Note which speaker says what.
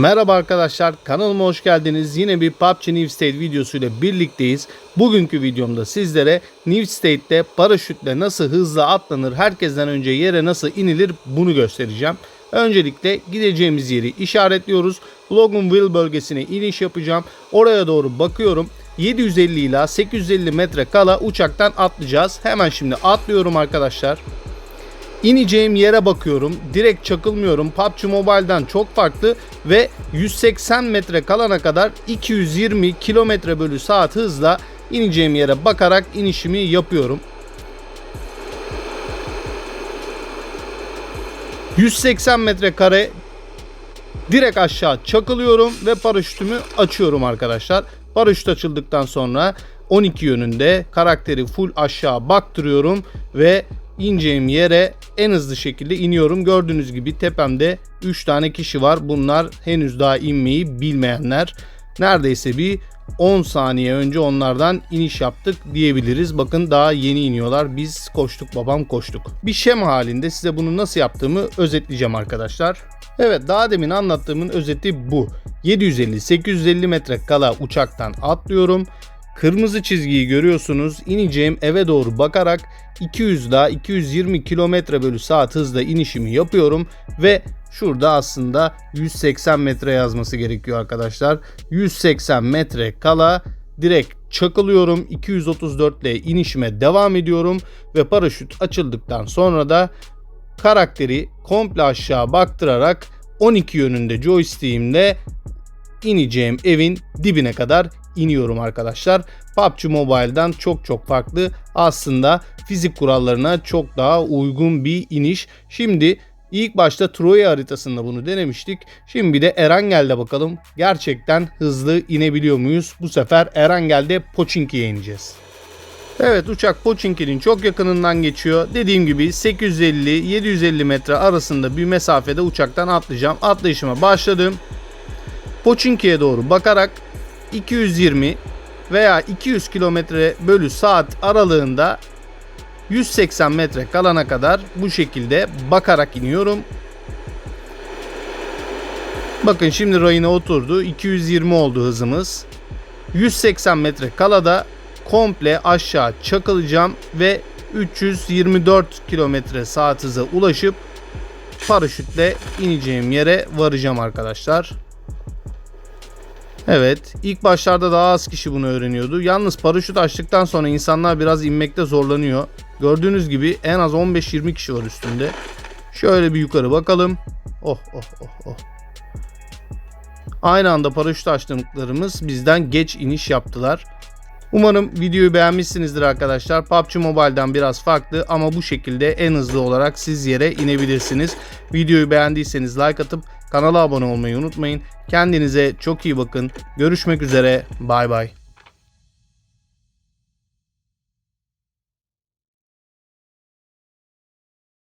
Speaker 1: Merhaba arkadaşlar kanalıma hoş geldiniz. Yine bir PUBG New State videosuyla birlikteyiz. Bugünkü videomda sizlere New State'te paraşütle nasıl hızlı atlanır, herkesten önce yere nasıl inilir bunu göstereceğim. Öncelikle gideceğimiz yeri işaretliyoruz. Loganville bölgesine iniş yapacağım. Oraya doğru bakıyorum. 750 ila 850 metre kala uçaktan atlayacağız. Hemen şimdi atlıyorum arkadaşlar. İneceğim yere bakıyorum. Direkt çakılmıyorum. PUBG Mobile'dan çok farklı ve 180 metre kalana kadar 220 kilometre bölü saat hızla ineceğim yere bakarak inişimi yapıyorum. 180 metre kare direkt aşağı çakılıyorum ve paraşütümü açıyorum arkadaşlar. Paraşüt açıldıktan sonra 12 yönünde karakteri full aşağı baktırıyorum ve ineceğim yere en hızlı şekilde iniyorum. Gördüğünüz gibi tepemde 3 tane kişi var. Bunlar henüz daha inmeyi bilmeyenler. Neredeyse bir 10 saniye önce onlardan iniş yaptık diyebiliriz. Bakın daha yeni iniyorlar. Biz koştuk babam koştuk. Bir şema halinde size bunu nasıl yaptığımı özetleyeceğim arkadaşlar. Evet daha demin anlattığımın özeti bu. 750-850 metre kala uçaktan atlıyorum. Kırmızı çizgiyi görüyorsunuz. İneceğim eve doğru bakarak 200 ila 220 km bölü saat hızla inişimi yapıyorum ve şurada aslında 180 metre yazması gerekiyor arkadaşlar. 180 metre kala direkt çakılıyorum. 234 ile inişime devam ediyorum ve paraşüt açıldıktan sonra da karakteri komple aşağı baktırarak 12 yönünde joystick'imle ineceğim evin dibine kadar iniyorum arkadaşlar. PUBG Mobile'dan çok çok farklı. Aslında fizik kurallarına çok daha uygun bir iniş. Şimdi ilk başta Troya haritasında bunu denemiştik. Şimdi de Erangel'de bakalım. Gerçekten hızlı inebiliyor muyuz? Bu sefer Erangel'de Pochinki'ye ineceğiz. Evet uçak Pochinki'nin çok yakınından geçiyor. Dediğim gibi 850-750 metre arasında bir mesafede uçaktan atlayacağım. Atlayışıma başladım. Pochinki'ye doğru bakarak 220 veya 200 kilometre bölü saat aralığında 180 metre kalana kadar bu şekilde bakarak iniyorum. Bakın şimdi rayına oturdu. 220 oldu hızımız. 180 metre kalada komple aşağı çakılacağım ve 324 kilometre saat hıza ulaşıp paraşütle ineceğim yere varacağım arkadaşlar. Evet, ilk başlarda daha az kişi bunu öğreniyordu. Yalnız paraşüt açtıktan sonra insanlar biraz inmekte zorlanıyor. Gördüğünüz gibi en az 15-20 kişi var üstünde. Şöyle bir yukarı bakalım. Oh oh oh oh. Aynı anda paraşüt açtıklarımız bizden geç iniş yaptılar. Umarım videoyu beğenmişsinizdir arkadaşlar. PUBG Mobile'dan biraz farklı ama bu şekilde en hızlı olarak siz yere inebilirsiniz. Videoyu beğendiyseniz like atıp kanala abone olmayı unutmayın. Kendinize çok iyi bakın. Görüşmek üzere. Bay bay.